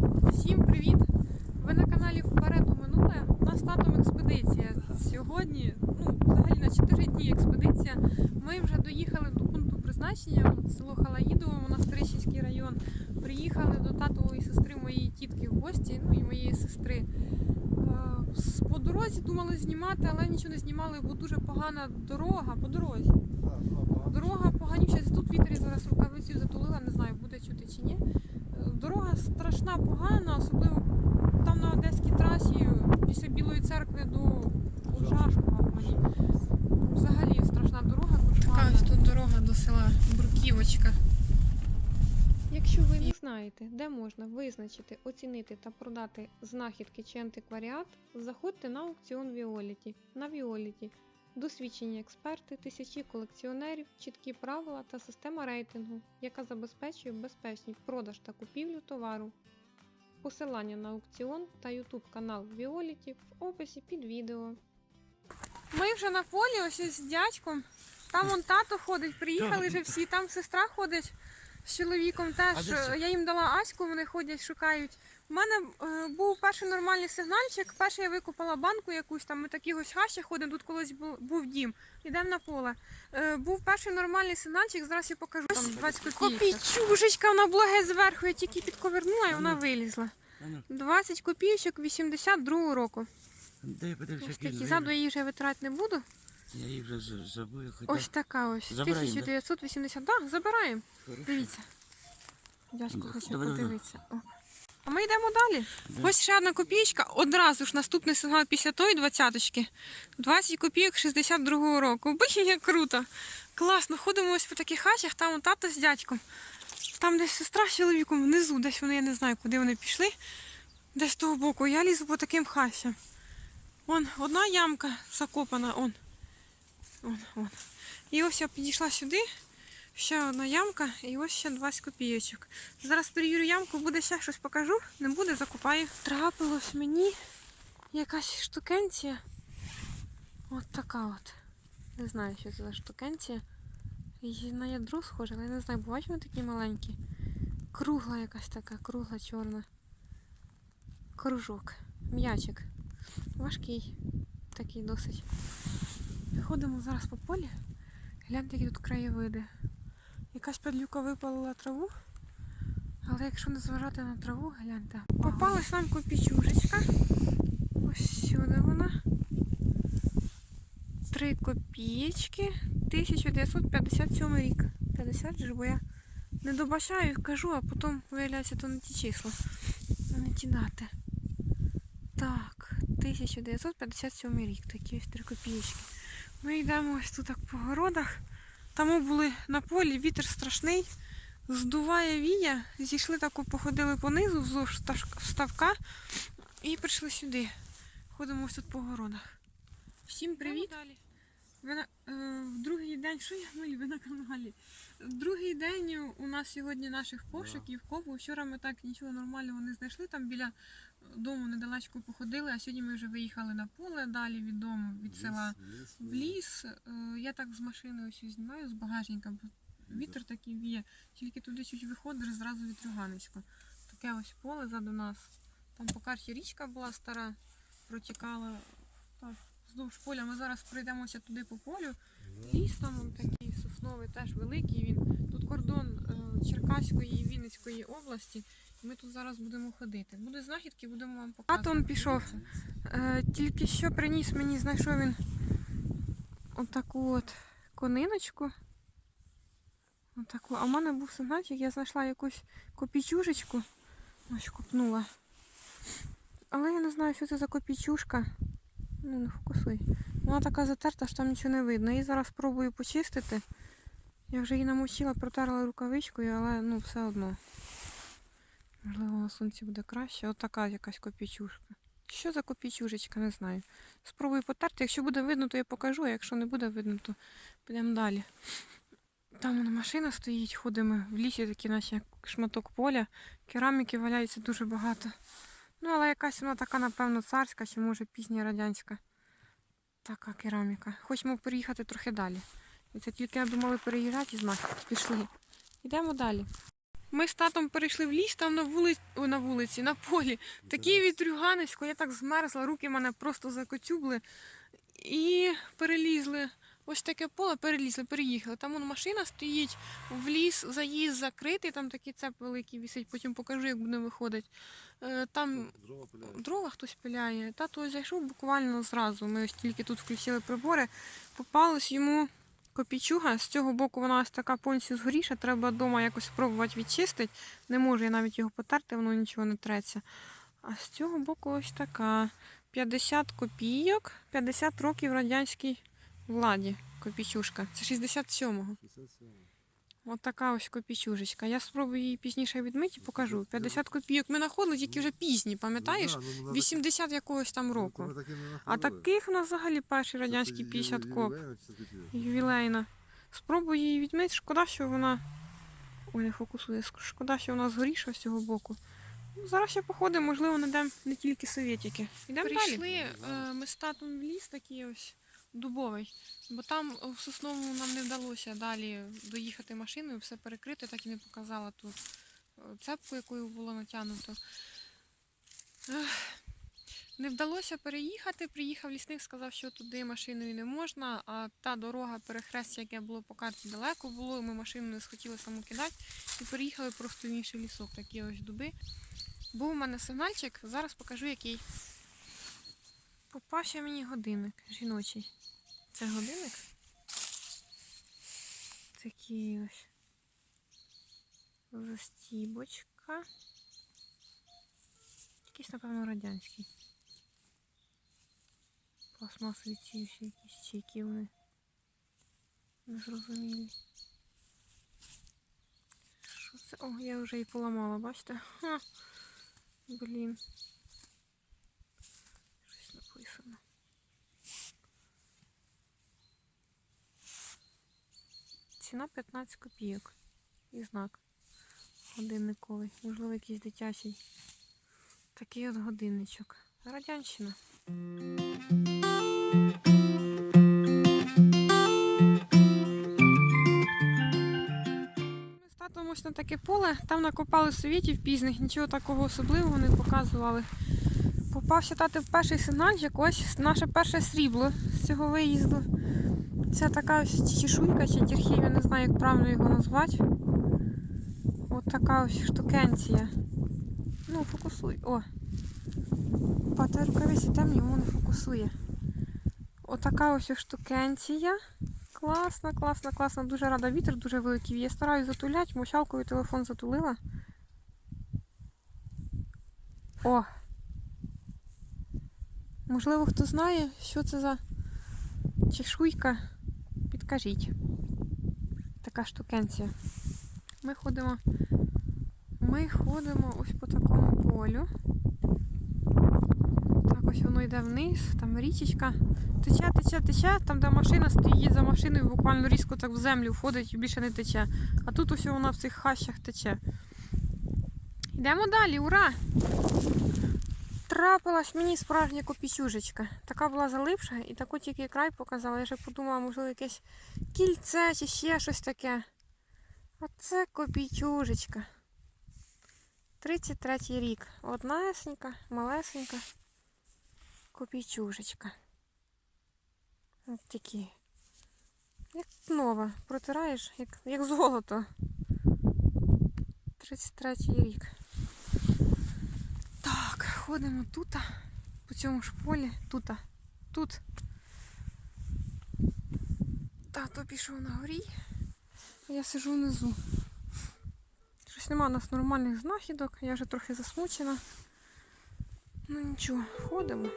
Всім привіт! Ви на каналі Вперед у минуле. У нас татом експедиція. Сьогодні, ну, взагалі на 4 дні експедиція. Ми вже доїхали до пункту призначення, от село Халаїдово, Монастирищенський район. Приїхали до татової сестри моєї тітки в гості, ну і моєї сестри. Е, По дорозі думали знімати, але нічого не знімали, бо дуже погана дорога по дорозі. Дорога поганіша. Тут вітер і зараз рукавицю затулила, не знаю, буде чути чи ні. Дорога страшна, погана, особливо там на Одеській трасі після Білої церкви до Ужашкова. Взагалі страшна дорога, кошмарна. ось тут дорога до села Бруківочка. Якщо ви не знаєте, де можна визначити, оцінити та продати знахідки чи антикваріат, заходьте на аукціон Віоліті. На Віоліті досвідчені експерти, тисячі колекціонерів, чіткі правила та система рейтингу, яка забезпечує безпечний продаж та купівлю товару. Посилання на аукціон та YouTube канал Віоліті в описі під відео. Ми вже на полі, ось із дядьком. Там он тато ходить, приїхали вже всі, там сестра ходить з чоловіком теж. Я їм дала Аську, вони ходять, шукають. У мене е, був перший нормальний сигнальчик. Перший я викупила банку якусь там. Ми такі ось хащі ходимо, тут колись був, був дім. Йдемо на поле. Е, був перший нормальний сигнальчик, зараз я покажу. Там 20 копійок. Копійчужечка, вона була геть зверху, я тільки підковернула і вона вилізла. А ну, 20 копійочок 82 року. дай я подивлюся, Ось такі. Ззаду я її вже витрати не буду. Я їх вже забув. Хоча... Ось така ось. Забираємо, 1980. Так, забираємо. Хорошо. Дивіться. Дядько Да, хоче подивитися. О. А ми йдемо далі. Да. Ось ще одна копійка. Одразу ж наступний сигнал після тої двадцяточки. 20 копійок 62-го року. Блін, як круто. Класно. Ходимо ось по таких хатях, там тато з дядьком. Там десь сестра з чоловіком внизу, десь вони, я не знаю, куди вони пішли. Десь з того боку. Я лізу по таким хащам. Вон одна ямка закопана, он. Вон, вон. І ось я підійшла сюди. Ще одна ямка і ось ще 20 копійочок. Зараз перевірю ямку, буде ще щось покажу. Не буде, закопаю. Трапилось мені якась штукенція. От така от. Не знаю, що це за штукенція. Її на ядро схоже, але я не знаю, бувають вони такі маленькі. Кругла якась така, кругла чорна. Кружок. М'ячик. Важкий. Такий досить. Ходимо зараз по полі. Гляньте, які тут краєвиди. Якась падлюка випалила траву. Але якщо не зважати на траву, гляньте. Попалась нам копійчужечка. Ось сюди вона. Три копієчки. 1957 рік. 50 же, бо я не добачаю, і кажу, а потім виявляється, то не ті числа. Не ті дати. Так, 1957 рік. Такі ось три копієчки. Ми йдемо ось тут так по городах. Там були на полі, вітер страшний, здуває вія, зійшли так, походили понизу вздовж стаж- ставка і прийшли сюди. Ходимо ось тут по городах. Всім привіт! Ви на, е, в другий день, що я милі, ви на каналі? В другий день у нас сьогодні наших пошуків, копу. Вчора ми так нічого нормального не знайшли. Там біля дому недалечко походили, а сьогодні ми вже виїхали на поле далі від дому, від села в ліс. Е, Я так з машиною ось знімаю з багажника, бо вітер такий віє. Тільки туди чуть виходиш, зразу вітрюганечко. Таке ось поле заду нас. Там по карті річка була стара, протікала. Так, вздовж поля. Ми зараз пройдемося туди по полю. Ліс там такий сосновий, теж великий. Він тут кордон е, Черкаської і Вінницької області. І ми тут зараз будемо ходити. Буде знахідки, будемо вам показувати. А он пішов. Е, тільки що приніс мені, знайшов він отаку от кониночку. Отаку. А в мене був сигнальчик, я знайшла якусь копійчужечку. Ось купнула. Але я не знаю, що це за копійчужка. Ну, не фокусуй. Вона така затерта, що там нічого не видно. Її зараз спробую почистити. Я вже її намочила, протерла рукавичкою, але ну все одно. Можливо, на сонці буде краще. От така якась копійчужка. Що за копійчужечка, не знаю. Спробую потерти. Якщо буде видно, то я покажу, а якщо не буде видно, то підемо далі. Там вона машина стоїть, ходимо в лісі, такі наче як шматок поля. Кераміки валяється дуже багато. Ну, але якась вона така, напевно, царська, чи може пізня радянська. Така кераміка. Хочемо переїхати трохи далі. І це тільки думали переїжджати і знахідки. Пішли. Йдемо далі. Ми з татом перейшли в ліс, там на вулиці, о, на вулиці, на полі. Такий вітрюганисько, я так змерзла, руки мене просто закотюбли. І перелізли. Ось таке поле перелізли, переїхали. Там вон машина стоїть, в ліс заїзд закритий, там такий цеп великий висить, потім покажу, як буде виходити. Е, Там Дрова дрова хтось пиляє. Тато зайшов буквально зразу. Ми ось тільки тут включили прибори. Попалась йому копійчуга. З цього боку вона ось така повністю згоріша. Треба вдома якось спробувати відчистити. Не можу я навіть його потерти, воно нічого не треться. А з цього боку ось така. 50 копійок, 50 років радянській владі. Копійчушка. Це 67-го. 67. От така ось копійчужечка. Я спробую її пізніше відмити і покажу. 50 копійок ми знаходили, тільки вже пізні, пам'ятаєш? Ну, да, ну, ну, 80 якогось там ну, року. таки не А таких у нас взагалі перший радянський тоді 50 ювілейна коп. Ювілейна. Спробую її відмити. Шкода, що вона. Ой, не фокусує. Шкода, що вона згоріша з цього боку. Ну, зараз ще походимо, можливо, знайдемо не тільки совєтики. Йдемо Прийшли, далі. е, ми з татом в ліс такий ось дубовий, бо там в сосновому нам не вдалося далі доїхати машиною, все перекрити, так і не показала ту е, цепку, якою було натягнуто. Не вдалося переїхати. Приїхав лісник, сказав, що туди машиною не можна, а та дорога перехрестя, яке було по карті, далеко було, і ми машину не схотіли саму кидати і переїхали просто в інший лісок, такі ось дуби. Був у мене сигнальчик, зараз покажу який. Попався мені годинник жіночий. Це годинник? Такий ось. Застібочка. Якийсь, напевно, радянський. Пластмасові ці всі якісь які вони. Незрозумілі. Що це? О, я вже і поламала, бачите? Ха. Блін. Щось написано. Ціна 15 копійок. І знак. Годинниковий. Можливо, якийсь дитячий. Такий от годинничок. Радянщина. Ми ось на таке поле, там накопали совєтів пізних, нічого такого особливого не показували. Попався тати в перший сигнальчик, ось наше перше срібло з цього виїзду. Це така ось чешуйка чи тірхів, я не знаю, як правильно його назвати. От така ось штукенція. Ну, фокусуй. О. Пата рукавиці темні, йому не фокусує. Отака ось штукенція. Класна, класна, класна. Дуже рада. Вітер дуже великий. Я стараюсь затуляти, мочалкою телефон затулила. О! Можливо, хто знає, що це за чешуйка. Підкажіть. Така штукенція. Ми ходимо. Ми ходимо ось по такому полю. Так ось воно йде вниз, там річечка. Тече, тече, тече, там, де машина стоїть за машиною, буквально різко так в землю входить і більше не тече. А тут ось вона в цих хащах тече. Йдемо далі, ура! Трапилась мені справжня копійчужечка. Така була залипша і таку тільки край показала. Я вже подумала, можливо, якесь кільце чи ще щось таке. Оце копійчужечка. 33 рік. Однесенька, малесенька копійчужечка. От такі. Як нова. Протираєш, як, як золото. 33 рік. Ходимо тут, по цьому ж полі, тут, тут. Тато пішов на горі, а я сижу внизу. Щось нема у нас нормальних знахідок, я вже трохи засмучена. Ну нічого, ходимо.